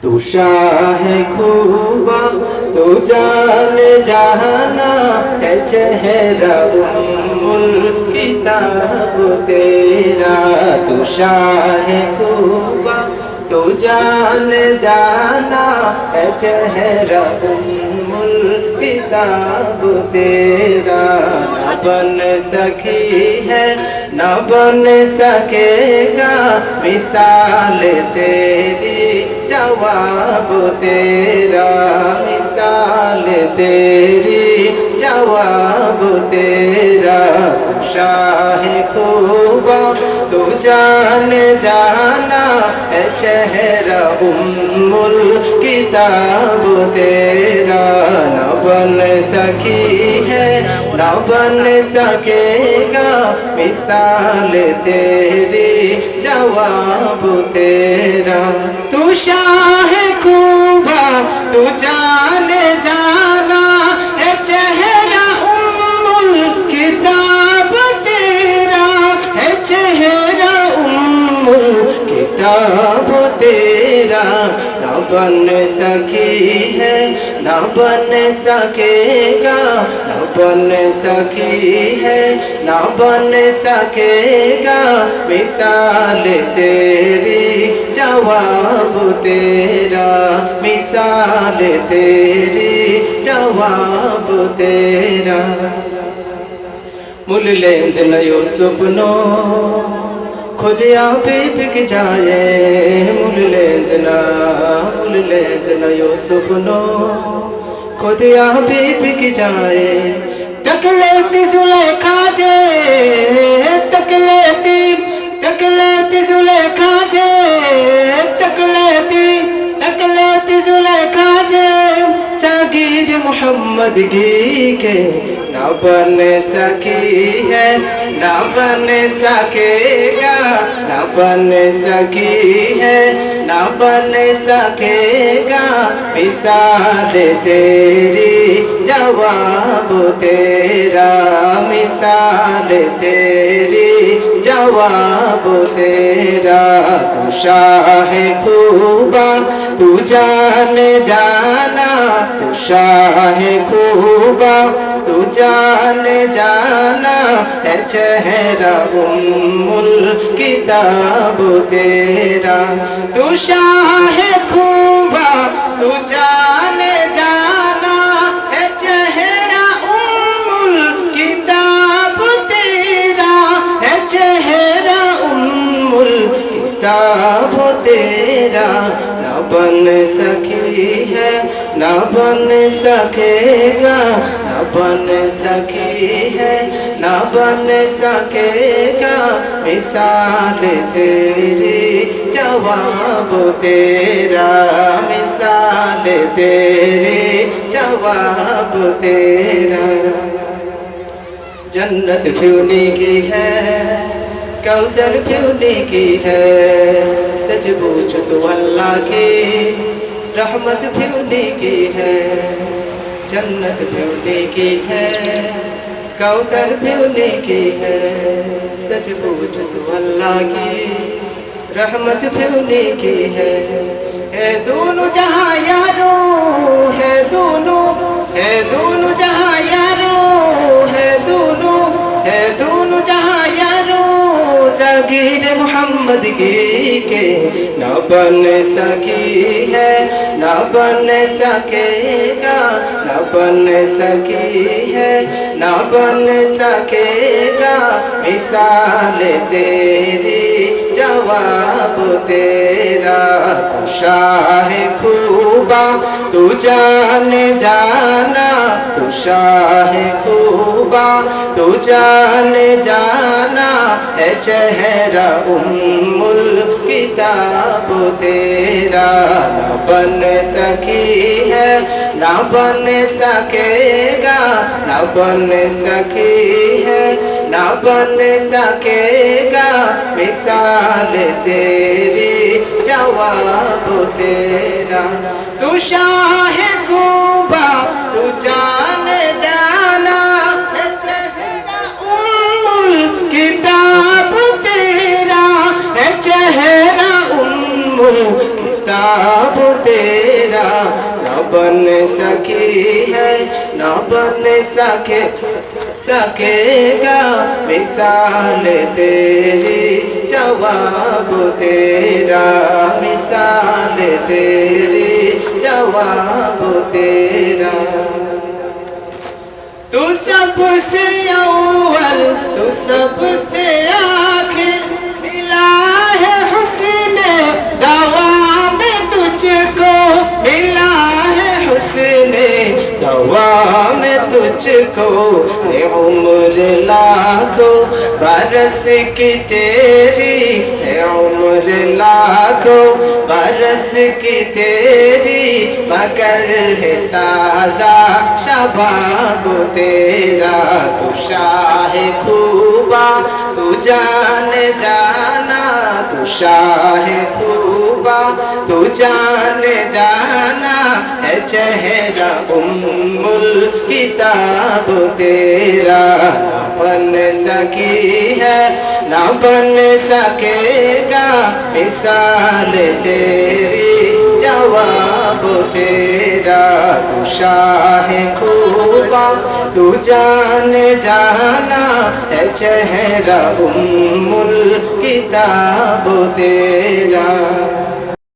تو شاہ خوبا تو جان جہانا ہے چہرہ ام کتاب تیرا۔ تو شاہ خوبا تو جان جانا ہے چہرہ ام کتاب تیرا۔ نہ بن سکی ہے، نہ بن سکے گا مثال تیری۔ جواب تیرا مثال تیری، جواب تیرا، شاہ خوبا تو جان جانا ہے چہرہ ام کتاب تیرا۔ نہ سکی ہے نہ بن سکے گا۔ مثال تیری جواب تیرا۔ تو شاہ کو کتاب تیرا، نہ بن سکی ہے، نہ بن سکے گا، نہ بن سکی ہے، نہ بن سکے گا۔ مثال تیری، جواب تیرا۔ مثال تیری، جواب تیرا۔ مل لیند نیو سپنو خود آپ بک جائے مل لیند نا مل لیند نیو سپنو خود آپ بک جائے۔ تک لیتی زلیخا جے۔ تک لیتی تک لیتی زلیخا جے۔ تک لیتی تک لیتی زلیخا جے۔ محمد گی کے نہ بن سکی ہے، نہ بن سکے گا، نہ بن سکی ہے، نہ بن سکے گا مثال تیری، جواب تیرا۔ مثال تیری، جواب تیرا۔ تو شاہ خوبا تو جان جانا۔ تو شاہ خوبا تو جان جانا۔ ہے چہرہ ام کتاب تیرا۔ تو شاہ خوبا جانا کتاب تیرا کتاب تیرا نہ بن سکی ہے نہ بن سکے گا نہ بن سکی ہے نہ بن سکے گا مثال تیری، جواب تیرا۔ مثال تیری، جواب تیرا۔ جنت پھیونی کی ہے، کوثر پھیونی کی ہے۔ سج بوجھ تو اللہ کی رحمت پھیونی کی ہے، جنت پھیونی کی ہے، کوثر پھیونی کی ہے سج بوجھ تو اللہ کی رحمت پھیونی کی ہے۔ ہے دونوں جہاں یارو ہے دونوں ہے دونوں جہاں یارو جاگیر محمد کی کے نہ بن سکی ہے، نہ بن سکے گا، نہ بن سکی ہے، نہ بن سکے گا۔ مثال تیری، جواب تیرا تو شاہ خوبا تو جان جانا تو شاہ خوبا تو جان جانا ہے چہرہ ام کتاب تیرا نہ بن سکی ہے نہ بن سکے گا نہ بن سکی ہے نہ بن سکے گا مثال تیری جواب تیرا تو شاہ خوبا تو جان جانا۔ چہرہ کتاب تیرا ہے چہرہ ام کتاب تیرا۔ نہ بن سکی ہے، نہ بن سکے۔ سکے گا مثال تیری، جواب تیرا۔ مثال تیری، جواب تیرا۔ تو سب سے اول، تو سب سے آخر ملا ہے میں تجھ کو عمر لاکھو، برس کی تیری ہے عمر لاکھو، برس کی تیری، مگر ہے تازہ شباب تیرا تو شاہ خود جان جانا تو شاہ خوبا تو جان جانا ہے چہرہ ام کتاب تیرا بن سکی ہے، نہ بن سکے گا مثال تیری، جواب تیرا، تو شاہ خوبا تو جان جانا ہے چہرہ ام کتاب تیرا۔